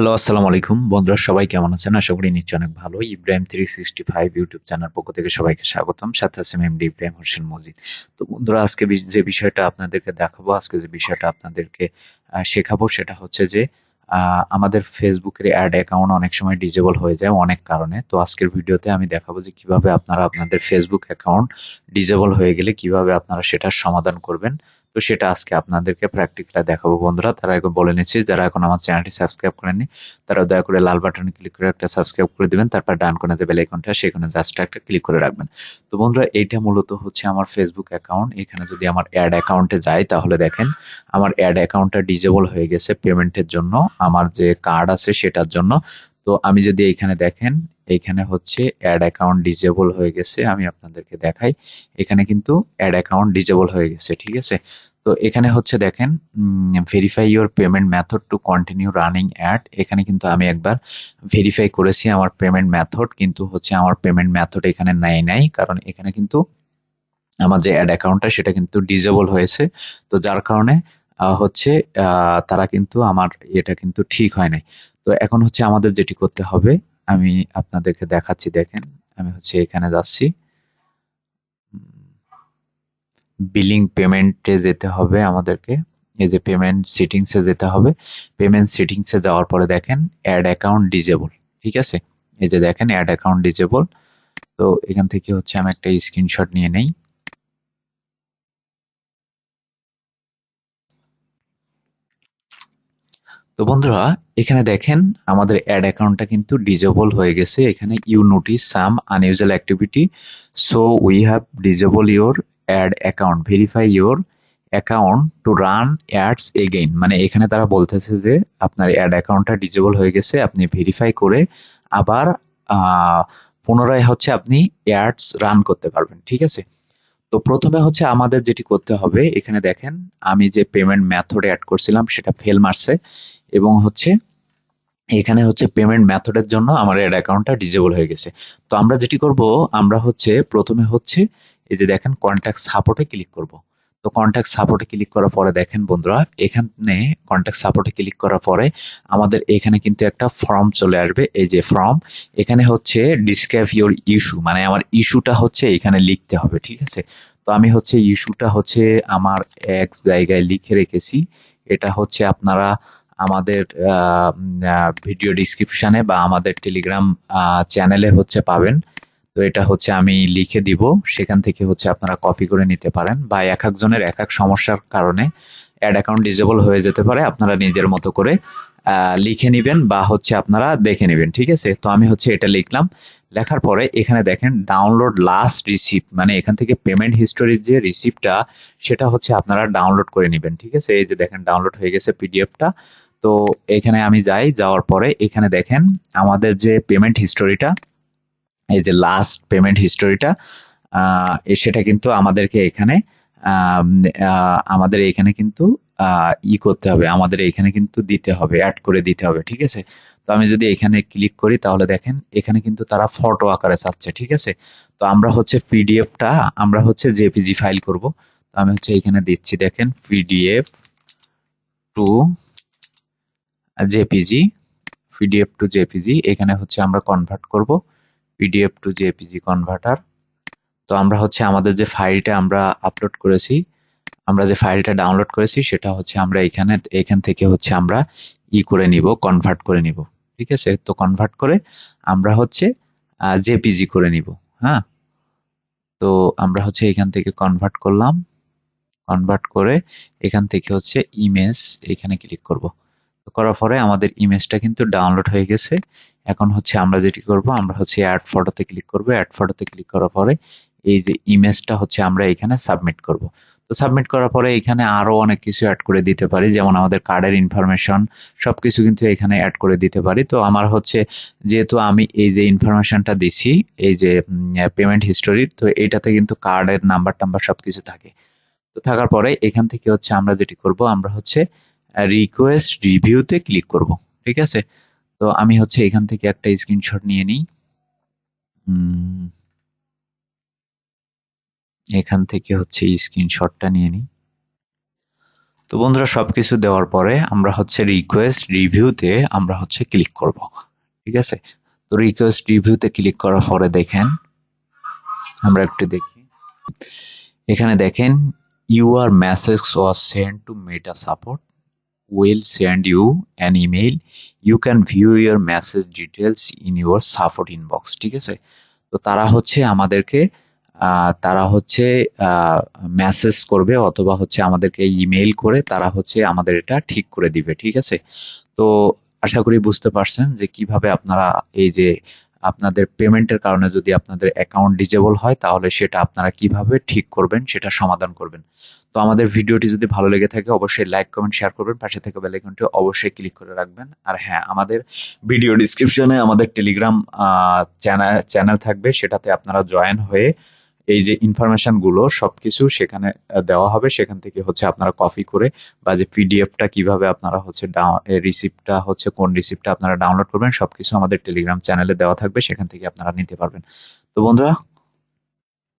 Hello, আসসালামু আলাইকুম। বন্ধুরা, সবাই কেমন আছেন? আশা করি নিশ্চয় অনেক ভালো Ibrahim three sixty five YouTube channel পক্ষ থেকে সবাইকে স্বাগতম। সাথে আছে এমডি ইব্রাহিম হোসেন মজিদ। তো বন্ধুরা, আজকে যে বিষয়টা আপনাদেরকে দেখাবো, আজকে যে বিষয়টা আপনাদেরকে শেখাবো, সেটা হচ্ছে যে আমাদের ফেসবুকের অ্যাড অ্যাকাউন্ট অনেক সময় ডিজেবল হয়ে যায় অনেক কারণে। তো আজকের ভিডিওতে আমি দেখাবো যে কীভাবে আপনারা আপনাদের ফেসবুক অ্যাকাউন্ট ডিজেবল হয়ে গেলে কীভাবে আপনারা সেটার সমাধান করবেন। তো সেটা আজকে আপনাদেরকে প্র্যাকটিক্যালি দেখাবো বন্ধুরা। তারা একবার বলে নিচ্ছি, যারা এখন আমার চ্যানেলটি সাবস্ক্রাইব করেননি তারা দয়া করে লাল বাটনে ক্লিক করে একটা সাবস্ক্রাইব করে দিবেন, তারপর ডান কোণে যে আইকনটা সেখানে জাস্ট একটা ক্লিক করে রাখবেন। তো বন্ধুরা, এইটা মূলত হচ্ছে আমার ফেসবুক অ্যাকাউন্ট এখানে যদি আমার অ্যাড অ্যাকাউন্টে যাই, তাহলে দেখেন, আমার অ্যাড অ্যাকাউন্টটা ডিজেবল হয়ে গেছে পেমেন্টের জন্য। আমার যে কার্ড আছে, সেটার জন্য তো আমি যদি এখানে দেখেন এইখানে হচ্ছে অ্যাড অ্যাকাউন্ট ডিজেবল হয়ে গেছে, আমি আপনাদেরকে দেখাই। এখানে কিন্তু অ্যাড অ্যাকাউন্ট ডিজেবল হয়ে গেছে, ঠিক আছে? তো এখানে হচ্ছে দেখেন verify your payment method to continue running ad এখানে কিন্তু আমি একবার ভেরিফাই করেছি আমার পেমেন্ট মেথড কিন্তু হচ্ছে আমার পেমেন্ট মেথড এখানে নেয় নাই, কারণ এখানে কিন্তু আমার যে অ্যাড অ্যাকাউন্টটা সেটা কিন্তু ডিজেবল হয়েছে। তো যার কারণে হচ্ছে তারা কিন্তু আমার এটা কিন্তু ঠিক হয় নাই। তো এখন হচ্ছে আমাদের যেটি করতে হবে, আমি আপনাদেরকে দেখাচ্ছি, দেখেন, আমি হচ্ছে এখানে যাচ্ছি। বিলিং পেমেন্টে যেতে হবে আমাদেরকে, এই যে পেমেন্ট সেটিংসে যেতে হবে। পেমেন্ট সেটিংসে যাওয়ার পরে দেখেন অ্যাড অ্যাকাউন্ট ডিজেবল ঠিক আছে? এই যে দেখেন অ্যাড অ্যাকাউন্ট ডিজেবল তো এখান থেকে হচ্ছে আমি একটা স্ক্রিনশট নিয়ে নেই। তো বন্ধুরা, এখানে দেখেন আমাদের অ্যাড অ্যাকাউন্টটা কিন্তু ডিজেবল হয়ে গেছে। এখানে you notice some unusual activity so we have disable your ad account verify your account to run ads again মানে এখানে তারা বলতেছে যে, আপনার অ্যাড অ্যাকাউন্টটা ডিজেবল হয়ে গেছে, আপনি ভেরিফাই করে আবার পুনরায় হচ্ছে আপনি অ্যাডস রান করতে পারবেন, ঠিক আছে? তো প্রথমে হচ্ছে আমাদের যেটি করতে হবে, এখানে দেখেন আমি যে পেমেন্ট মেথড অ্যাড করছিলাম, সেটা ফেল মারছে। এবং হচ্ছে এখানে হচ্ছে পেমেন্ট মেথডের জন্য আমার অ্যাড অ্যাকাউন্টটা ডিজেবল হয়ে গেছে। তো আমরা যেটি করব, আমরা হচ্ছে প্রথমে হচ্ছে এই যে দেখেন কন্ট্যাক্ট সাপোর্টে ক্লিক করব। তো কন্ট্যাক্ট সাপোর্টে ক্লিক করার পরে দেখেন বন্ধুরা, এখানে কন্ট্যাক্ট সাপোর্টে ক্লিক করার পরে আমাদের এখানে কিন্তু একটা ফর্ম চলে আসবে। এই যে ফর্ম এখানে হচ্ছে ডিসক্রাইব ইওর ইস্যু মানে আমার ইস্যুটা হচ্ছে এখানে লিখতে হবে, ঠিক আছে? তো আমি হচ্ছে ইস্যুটা হচ্ছে আমার এক জায়গায় লিখে রেখেছি। এটা হচ্ছে আপনারা আমাদের ভিডিও ডিসক্রিপশনে বা আমাদের টেলিগ্রাম চ্যানেলে হচ্ছে পাবেন। তো এটা হচ্ছে আমি লিখে দিব। সেখান থেকে হচ্ছে আপনারা কপি করে নিতে পারেন বা এক একজনের এক এক সমস্যার কারণে অ্যাড অ্যাকাউন্ট ডিজেবল হয়ে যেতে পারে। আপনারা নিজের মতো করে লিখে নেবেন বা হচ্ছে আপনারা দেখে নেবেন, ঠিক আছে? তো আমি হচ্ছে এটা লিখলাম। লেখার পরে এখানে দেখেন ডাউনলোড লাস্ট রিসিপ্ট মানে এখান থেকে পেমেন্ট হিস্টোরির যে রিসিপ্টটা সেটা হচ্ছে আপনারা ডাউনলোড করে নেবেন, ঠিক আছে? এই যে দেখেন ডাউনলোড হয়ে গেছে পিডিএফটা তো এখানে আমি যাই, যাওয়ার পরে এখানে দেখেন আমাদের যে পেমেন্ট হিস্টোরিটা এই যে লাস্ট পেমেন্ট হিস্টোরিটা সেটা কিন্তু আমাদেরকে এখানে আমাদের এখানে কিন্তু ই করতে হবে, আমাদের এখানে কিন্তু দিতে হবে অ্যাড করে দিতে হবে, ঠিক আছে? তো আমি যদি এখানে ক্লিক করি তাহলে দেখেন এখানে কিন্তু তারা ফটো আকারে চাচ্ছে, ঠিক আছে? তো আমরা হচ্ছে পিডিএফটা আমরা হচ্ছে জেপিজি ফাইল করব। তো আমি হচ্ছে এখানে দিচ্ছি, দেখেন PDF to JPG, PDF to JPG, এখানে হচ্ছে আমরা কনভার্ট করব। পিডিএফ টু জেপিজি কনভার্টার তো আমরা হচ্ছে আমাদের যে ফাইলটা আমরা আপলোড করেছি, আমরা যে ফাইলটা ডাউনলোড করেছি, সেটা হচ্ছে আমরা এখানে, এখান থেকে হচ্ছে আমরা ই করে নিব কনভার্ট করে নিব। ঠিক আছে? তো কনভার্ট করে আমরা হচ্ছে জেপিজি করে নিব হ্যাঁ? তো আমরা হচ্ছে এখান থেকে কনভার্ট করলাম। কনভার্ট করে এখান থেকে হচ্ছে ইমেজ এখানে ক্লিক করব। করার পরে আমাদের ইমেজটা কিন্তু ডাউনলোড হয়ে গেছে। এখন হচ্ছে আমরা যেটি করব, আমরা হচ্ছে অ্যাড ফটোতে ক্লিক করব। অ্যাড ফটোতে ক্লিক করার পরে এই যে ইমেজটা হচ্ছে আমরা এখানে সাবমিট করব। তো সাবমিট করার পরে এখানে আরও অনেক কিছু অ্যাড করে দিতে পারি, যেমন আমাদের কার্ডের ইনফরমেশন সবকিছু কিন্তু এখানে অ্যাড করে দিতে পারি। তো আমার হচ্ছে যেহেতু আমি এই যে ইনফরমেশনটা দিছি, এই যে পেমেন্ট হিস্টোরি তো এইটাতে কিন্তু কার্ডের নাম্বার টাম্বার সবকিছু থাকে। তো থাকার পরে এখান থেকে হচ্ছে আমরা যেটি করব, আমরা হচ্ছে রিকোয়েস্ট রিভিউতে ক্লিক করব, ঠিক আছে? তো আমি হচ্ছে এখান থেকে একটা স্ক্রিনশট নিয়ে নিই। এখান থেকে হচ্ছে স্ক্রিনশটটা নিয়ে নিই। তো বন্ধুরা, সবকিছু দেওয়ার পরে আমরা হচ্ছে রিকোয়েস্ট রিভিউতে আমরা হচ্ছে ক্লিক করব, ঠিক আছে? তো রিকোয়েস্ট রিভিউতে ক্লিক করার পরে দেখেন, আমরা একটু দেখি। এখানে দেখেন your message was send to Meta support will send you an email. You can view your message details in your support inbox, ঠিক আছে? তো তারা হচ্ছে আমাদেরকে তারা হচ্ছে মেসেজ করবে অথবা হচ্ছে আমাদেরকে ইমেইল করে তারা হচ্ছে আমাদের এটা ঠিক করে দিবে, ঠিক আছে? তো আশা করি বুঝতে পারছেন যে কীভাবে আপনারা এই যে আপনাদের পেমেন্টের কারণে যদি আপনাদের অ্যাকাউন্ট ডিজেবল হয়, তাহলে সেটা আপনারা কীভাবে ঠিক করবেন সেটা সমাধান করবেন। তো আমাদের ভিডিওটি যদি ভালো লেগে থাকে, অবশ্যই লাইক কমেন্ট শেয়ার করবেন। পাশে থেকে বেল আইকনটি অবশ্যই ক্লিক করে রাখবেন। আর হ্যাঁ আমাদের ভিডিও ডিসক্রিপশনে আমাদের টেলিগ্রাম চ্যানেল চ্যানেল থাকবে। সেটাতে আপনারা জয়েন হয়ে এই যে ইনফরমেশনগুলো সবকিছু সেখানে দেওয়া হবে। সেখান থেকে হচ্ছে আপনারা কপি করে বা যে পিডিএফটা কীভাবে আপনারা হচ্ছে রিসিপ্টটা হচ্ছে কোন রিসিপ্টটা আপনারা ডাউনলোড করবেন, সবকিছু আমাদের টেলিগ্রাম চ্যানেলে দেওয়া থাকবে। সেখান থেকে আপনারা নিতে পারবেন। তো বন্ধুরা